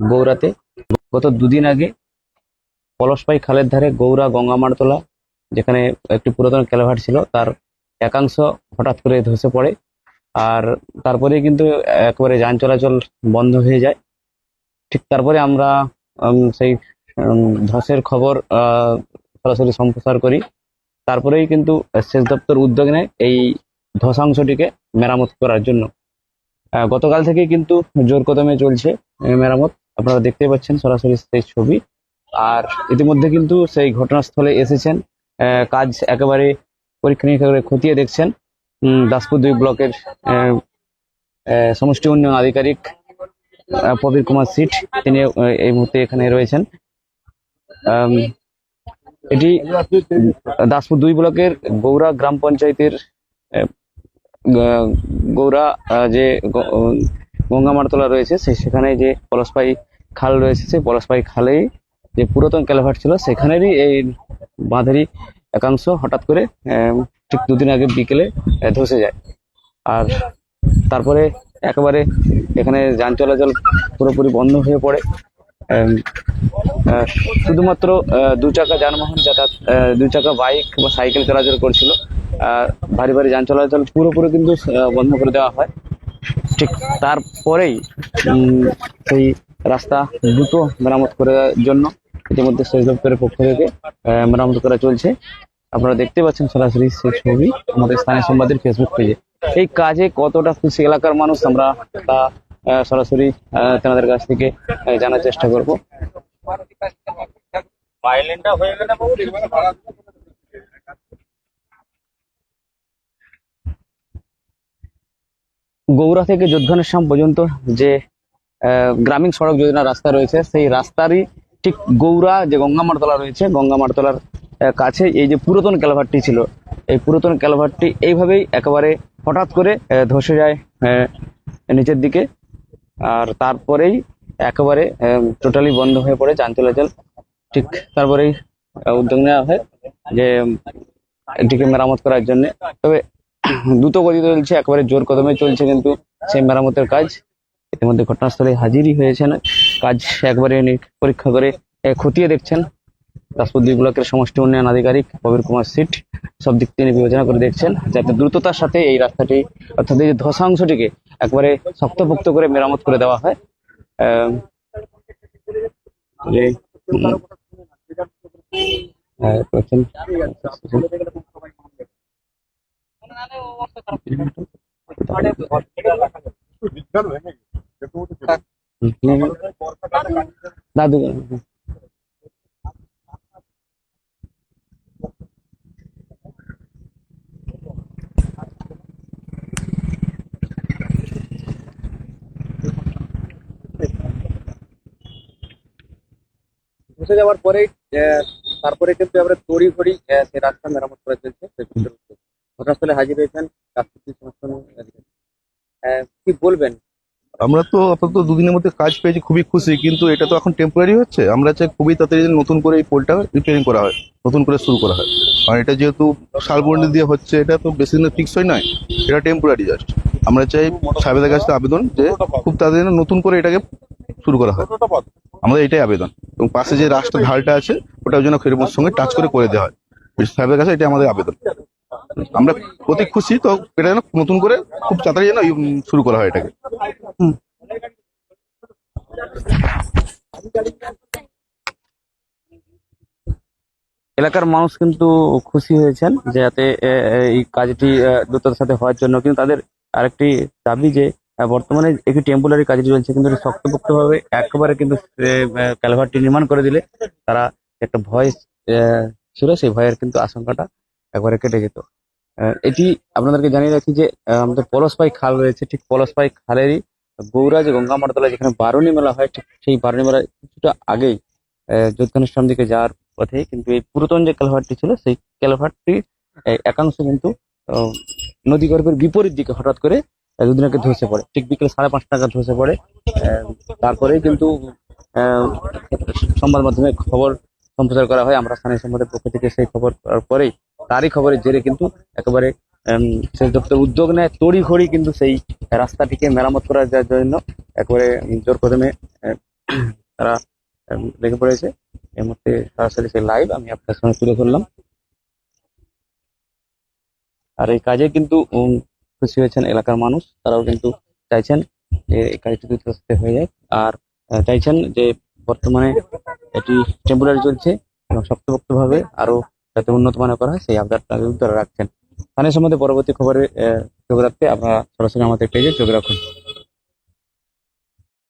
গৌরাতে গত দুদিন আগে পলসপাই খালের ধারে গৌরা গঙ্গামারতলা, যেখানে একটি পুরাতন ক্যালভার্ট ছিল, তার একাংশ হঠাৎ করে ধসে পড়ে। আর তারপরে কিন্তু একবারে যান চলাচল বন্ধ হয়ে যায়। ঠিক তারপরে আমরা সেই ধসের খবর সরাসরি সম্প্রচার করি। তারপরেই কিন্তু সেচ দপ্তর উদ্যোগ নেয় এই ধসাংশটিকে মেরামত করার জন্য। গতকাল থেকেই কিন্তু জোর কদমে চলছে মেরামত। আপনারা দেখতে পাচ্ছেন সরাসরি সেই ছবি। আর ইতিমধ্যে কিন্তু সেই ঘটনাস্থলে এসেছেন। কাজ একেবারে পরীক্ষা নিরীক্ষা করে খতিয়ে দেখছেন। দাসপুর দুই ব্লকের সমষ্টি উন্নয়ন আধিকারিক প্রবীর কুমার সিট। তিনি এই মুহূর্তে এখানে রয়েছেন। এটি দাসপুর দুই ব্লকের গৌরা গ্রাম পঞ্চায়েতের গৌরা যে গ- আহ, গঙ্গামারতলা রয়েছে সেখানে যে পলাশপাই খাল রয়েছে, সেই পলাশপাই খালেই যে পুরাতন ক্যালভার্ট ছিল, সেখানেরই এই বাঁধেরই একাংশ হঠাৎ করে ঠিক দুদিন আগে বিকেলে ধসে যায়। আর তারপরে একেবারে এখানে যান চলাচল পুরোপুরি বন্ধ হয়ে পড়ে। শুধুমাত্র দু চাকা যানবাহন যাতায়াত দু চাকা বাইক বা সাইকেল চলাচল করছিল। ভারী ভারী যান চলাচল পুরোপুরি কিন্তু বন্ধ করে দেওয়া হয়। ঠিক তারপরেই সেই রাস্তা দ্রুত মেরামত করার জন্য ইতিমধ্যে সেচ দপ্তরের পক্ষ থেকে মেরামত করা চলছে। আপনারা দেখতে পাচ্ছেন সরাসরি সেই ছবি আমাদের স্থানীয় সংবাদের ফেসবুক পেজে এই কাজে কতটা খুশি এলাকার মানুষ আমরা তা সরাসরি তেনাদের কাছ থেকে জানার চেষ্টা করব। গৌড়া থেকে যোদ্ধনেশ্যাম পর্যন্ত যে গ্রামীণ সড়ক যোজনা রাস্তা রয়েছে। সেই রাস্তারই ঠিক গৌড়া যে গঙ্গামারতলা রয়েছে, গঙ্গামারতলার কাছে এই যে পুরাতন ক্যালভারটি ছিল, এই পুরাতন ক্যালভারটি এইভাবেই একেবারে হঠাৎ করে ধসে যায় নিচের দিকে। আর তারপরেই একেবারে টোটালি বন্ধ হয়ে পড়ে যান চলাচল ঠিক তারপরেই উদ্যোগ নেওয়া হয় যে এটিকে মেরামত করার জন্য। তবে দ্রুত গতিতে চলছে, একেবারে জোর কদমে চলছে কিন্তু সেই মেরামতের কাজ। ইতিমধ্যে ঘটনাস্থলে হাজিরই হয়েছেন কাজ একবারে পরীক্ষা করে খতিয়ে দেখছেন দাসপুর ব্লকের সমষ্টি উন্নয়ন আধিকারিক প্রবীর কুমার সিট সব দিক তিনি বিবেচনা করে দেখছেন, যাতে দ্রুততার সাথে এই রাস্তাটি, অর্থাৎ এই ধসাংশটিকে একবারে শক্তপোক্ত করে মেরামত করে দেওয়া হয় হ্যাঁ। দাদু ধসে যাওয়ার পরে তারপরে কিন্তু আমরা তড়ি ঘড়ি সেই রাস্তা মেরামত করা চলছে ঘটনাস্থলে হাজির হয়েছেন রাষ্ট্রপতি আহ, কি বলবেন? আমরা তো আপাতত দুদিনের মধ্যে কাজ পেয়েছি, খুবই খুশি, কিন্তু এটা তো এখন টেম্পোরারি হচ্ছে। আমরা চাই খুবই তাড়াতাড়ি যেন নতুন করে এই পোলটা রিপেয়ারিং করা হয়, নতুন করে শুরু করা হয়। আর এটা যেহেতু শালবন্ডি দিয়ে হচ্ছে, এটা তো বেশি দিনের ফিক্স হয় নয় এটা টেম্পোরারি জাস্ট আমরা চাই সাহেবের কাছে আবেদন যে খুব তাড়াতাড়ি যেন নতুন করে এটাকে শুরু করা হয়। আমাদের এটাই আবেদন। এবং পাশে যে রাস্তা ঢালটা আছে, ওটার জন্য খেরমোর সঙ্গে টাচ করে করে দেওয়া হয়। সাহেবের কাছে এটা আমাদের আবেদন। আমরা অতি খুশি, তো এটা যেন নতুন করে খুব তাড়াতাড়ি যেন শুরু করা হয় এটাকে। এলাকার মানুষ কিন্তু খুশি হয়েছেন যে যাতে এই কাজটি দ্রুততার সাথে হওয়ার জন্য। কিন্তু তাদের আরেকটি দাবি যে বর্তমানে একটি টেম্পোরারি কাজটি চলছে কিন্তু শক্তপোক্তভাবে একেবারে কিন্তু ক্যালভারটি নির্মাণ করে দিলে তারা একটা ভয় ছিল। সেই ভয়ের কিন্তু আশঙ্কাটা একবারে কেটে যেত। এটি আপনাদেরকে জানিয়ে রাখি যে আমাদের পলসপাই খাল রয়েছে। ঠিক পলসপাই খালেরই গৌরা যে গঙ্গামারতলা যেখানে বারুণী মেলা হয় ঠিক সেই বারুণী মেলা কিছুটা আগেই যোধঘানেশ্বরম দিকে যাওয়ার পথে কিন্তু এই পুরাতন যে ক্যালভারটি ছিল সেই ক্যালভারটি একাংশ কিন্তু আহ, নদীগর্ভের বিপরীত দিকে হঠাৎ করে দুদিন ধসে পড়ে। ঠিক বিকেল সাড়ে পাঁচটা টাকা ধসে পড়ে আহ, তারপরেই কিন্তু সংবাদ মাধ্যমে খবর সম্প্রচার করা হয়। আমরা স্থানীয় সংবাদের পক্ষ থেকে সেই খবর পরেই তারই খবরের জেরে কিন্তু একেবারে সেচ দপ্তর উদ্যোগ নেয় তড়ি ঘড়ি কিন্তু সেই রাস্তাটিকে মেরামত করার জন্য একবারে জোর কদমে তারা লেগে পড়েছে। এই মুহূর্তে সরাসরি সেই লাইভ আমি আপনার সঙ্গে তুলে ধরলাম। আর এই কাজে কিন্তু খুশি হয়েছেন এলাকার মানুষ। তারাও কিন্তু চাইছেন যে এই কাজটি হয়ে যায় আর চাইছেন যে বর্তমানে এটি টেম্পোরারি চলছে এবং শক্তপোক্তভাবে আরও যাতে উন্নত মানের করা হয়, সেই আবদারটা তারা রাখছেন। স্থানীয় সম্বন্ধে পরবর্তী খবরে যোগ রাখতে আপনারা সরাসরি আমাদের পেজে চোখ রাখুন।